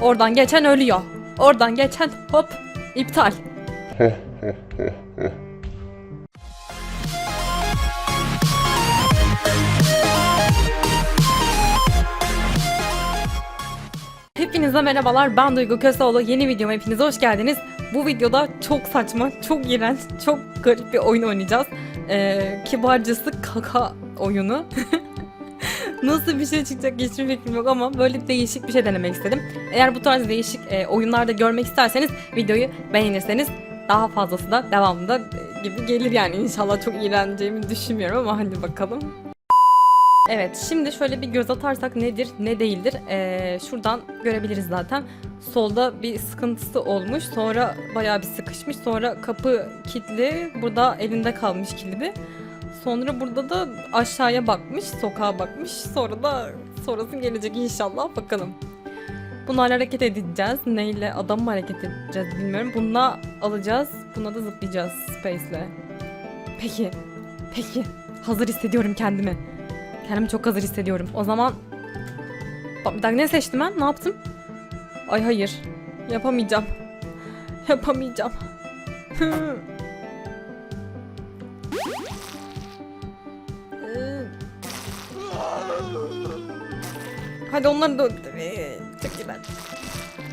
Oradan geçen ölüyor. Oradan geçen hop iptal. Hepinize merhabalar. Ben Duygu Köseoğlu. Yeni videoma hepiniz hoş geldiniz. Bu videoda çok saçma, çok iğrenç, çok garip bir oyun oynayacağız. Ee, kibarcası kaka oyunu. Nasıl bir şey çıkacak hiçbir fikrim yok ama böyle değişik bir şey denemek istedim. Eğer bu tarz değişik e, oyunlarda görmek isterseniz videoyu beğenirseniz daha fazlası da devamında e, gibi gelir yani inşallah çok iğreneceğimi düşünmüyorum ama hadi bakalım. Evet şimdi şöyle bir göz atarsak nedir ne değildir Ee, şuradan görebiliriz zaten. Solda bir sıkıntısı olmuş sonra bayağı bir sıkışmış sonra kapı kilitli burada elinde kalmış kilidi. Sonra burada da aşağıya bakmış sokağa bakmış sonra da sonrası gelecek inşallah bakalım. Bunlarla hareket edeceğiz. Neyle adam mı hareket edeceğiz bilmiyorum. Bununla alacağız. Buna da zıplayacağız Space'le. Peki. Peki. Hazır hissediyorum kendimi. Kendimi çok hazır hissediyorum. O zaman... Bak bir dakika ne seçtim ben? Ne yaptım? Ay hayır. Yapamayacağım. Yapamayacağım. Hadi onları da öldür. Ee, Çok iğrenç.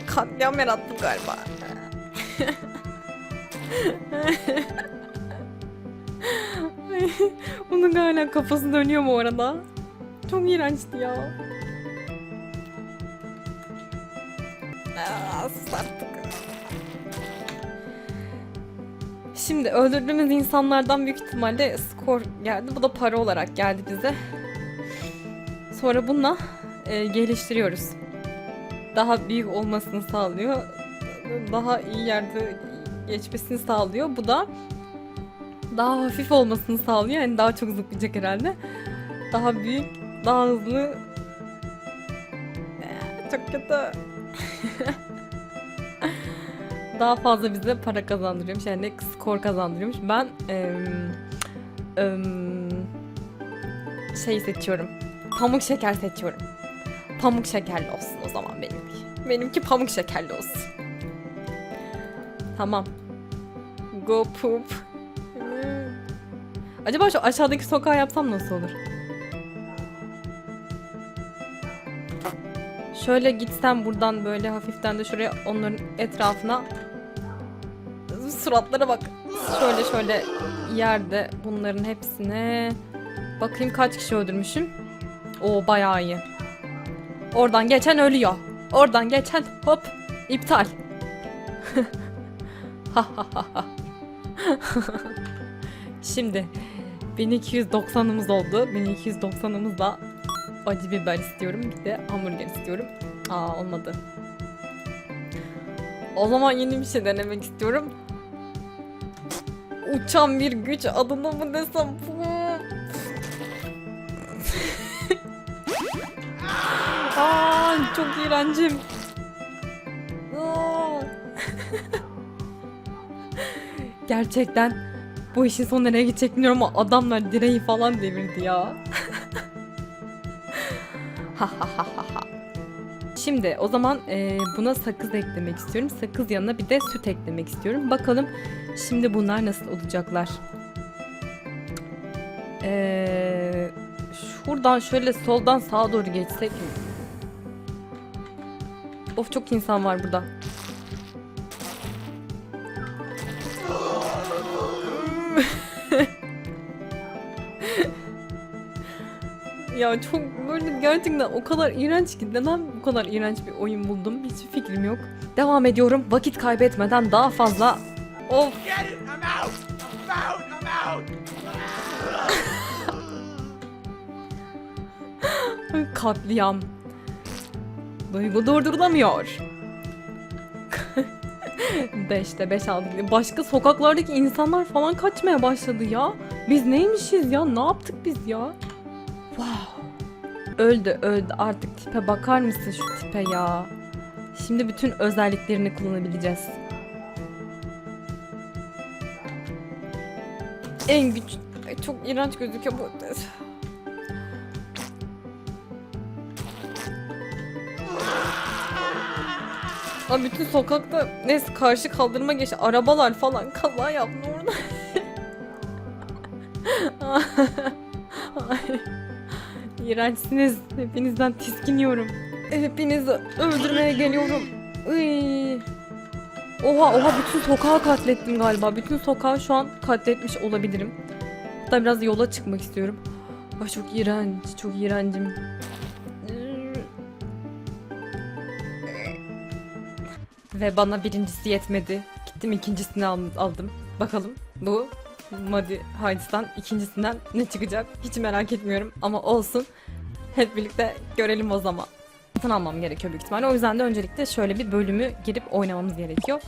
Katliam yarattım galiba. Onun hala kafası dönüyor mu arada? Çok iğrençti ya. Aa, artık. Şimdi öldürdüğümüz insanlardan büyük ihtimalle skor geldi. Bu da para olarak geldi bize. Sonra bununla e, geliştiriyoruz. Daha büyük olmasını sağlıyor. Daha iyi yerde geçmesini sağlıyor. Bu da daha hafif olmasını sağlıyor. Yani daha çok zıplayacak herhalde. Daha büyük, daha hızlı. Ee, Çok kötü. daha fazla bize para kazandırıyormuş. Yani skor kazandırıyormuş. Ben em, em, şey seçiyorum. Pamuk şeker seçiyorum. Pamuk şekerli olsun o zaman benimki. Benimki pamuk şekerli olsun. Tamam. Go poop. Acaba şu aşağıdaki sokağı yapsam nasıl olur? Şöyle gitsem buradan böyle hafiften de şuraya onların etrafına suratlara bak. Şöyle şöyle yerde bunların hepsine bakayım kaç kişi öldürmüşüm. O bayağı iyi. Oradan geçen ölüyor. Oradan geçen hop iptal. Şimdi 1290'ımız oldu. 1290'ımız da acı biber istiyorum. Bir de hamburger istiyorum. Aa olmadı. O zaman yeni bir şey denemek istiyorum. Uçan bir güç adını mı desem? Çok iğrencim. Gerçekten bu işin sonu nereye gidecek bilmiyorum ama adamlar direği falan devirdi ya. Şimdi o zaman e, buna sakız eklemek istiyorum. Sakız yanına bir de süt eklemek istiyorum. Bakalım şimdi bunlar nasıl olacaklar. Ee, şuradan şöyle soldan sağa doğru geçsek mi? Of çok insan var burada. ya çok böyle gerçekten o kadar iğrenç ki neden bu kadar iğrenç bir oyun buldum? Hiçbir fikrim yok. Devam ediyorum. Vakit kaybetmeden daha fazla. Of. Katliam. Duygu durdurulamıyor. 5'te 5 aldık. Başka sokaklardaki insanlar falan kaçmaya başladı ya. Biz neymişiz ya? Ne yaptık biz ya? Wow. Öldü öldü artık tipe bakar mısın şu tipe ya? Şimdi bütün özelliklerini kullanabileceğiz. En güç... Çok iğrenç gözüküyor bu. Abi bütün sokakta neyse karşı kaldırıma geç arabalar falan kaza yaptı orada. Ay. İğrençsiniz. Hepinizden tiskiniyorum. Hepinizi öldürmeye geliyorum. Iy. Oha oha bütün sokağı katlettim galiba. Bütün sokağı şu an katletmiş olabilirim. Hatta biraz yola çıkmak istiyorum. Ay çok iğrenç, çok iğrencim. Ve bana birincisi yetmedi. Gittim ikincisini al- aldım. Bakalım bu Muddy Hides'tan ikincisinden ne çıkacak hiç merak etmiyorum ama olsun. Hep birlikte görelim o zaman. Satın almam gerekiyor büyük ihtimalle. O yüzden de öncelikle şöyle bir bölümü girip oynamamız gerekiyor.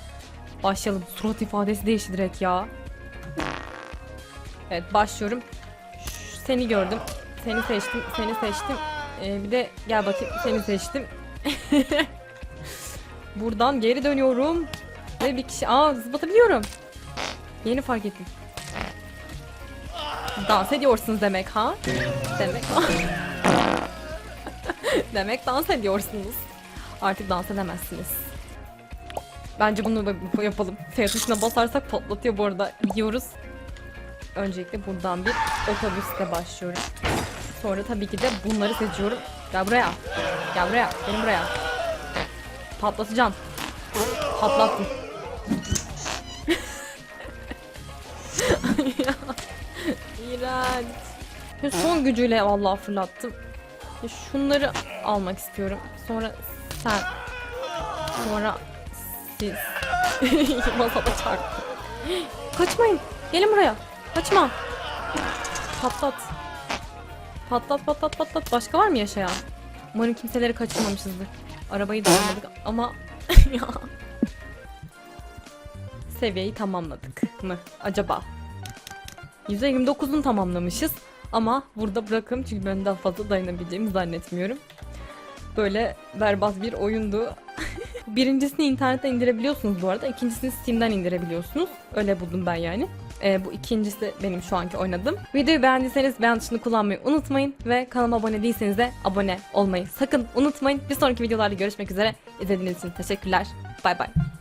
Başlayalım. Surat ifadesi değişti direkt ya. Evet başlıyorum. Seni gördüm. Seni seçtim. Seni seçtim. Ee, bir de gel bakayım seni seçtim. Buradan geri dönüyorum. Ve bir kişi... Aa zıplatabiliyorum. Yeni fark ettim. Dans ediyorsunuz demek ha? Demek Demek dans ediyorsunuz. Artık dans edemezsiniz. Bence bunu yapalım. F tuşuna basarsak patlatıyor bu arada. Gidiyoruz. Öncelikle buradan bir otobüste başlıyorum. Sonra tabii ki de bunları seçiyorum. Gel buraya. Gel buraya. Gelin buraya. Patlatacağım. Patlattım. İğrenç. Ya son gücüyle vallahi fırlattım. Şunları almak istiyorum. Sonra sen. Sonra siz. Masada çarptım. Kaçmayın. Gelin buraya. Kaçma. Patlat. Patlat patlat patlat. Başka var mı yaşayan? Umarım kimseleri kaçırmamışızdır. Arabayı da almadık ama ya. Seviyeyi tamamladık mı acaba? %29'unu tamamlamışız ama burada bırakın çünkü ben daha fazla dayanabileceğimi zannetmiyorum. Böyle berbat bir oyundu. Birincisini internetten indirebiliyorsunuz bu arada. İkincisini Steam'den indirebiliyorsunuz. Öyle buldum ben yani. Ee, bu ikincisi benim şu anki oynadığım. Videoyu beğendiyseniz beğen tuşunu kullanmayı unutmayın. Ve kanalıma abone değilseniz de abone olmayı sakın unutmayın. Bir sonraki videolarda görüşmek üzere. İzlediğiniz için teşekkürler. Bay bay.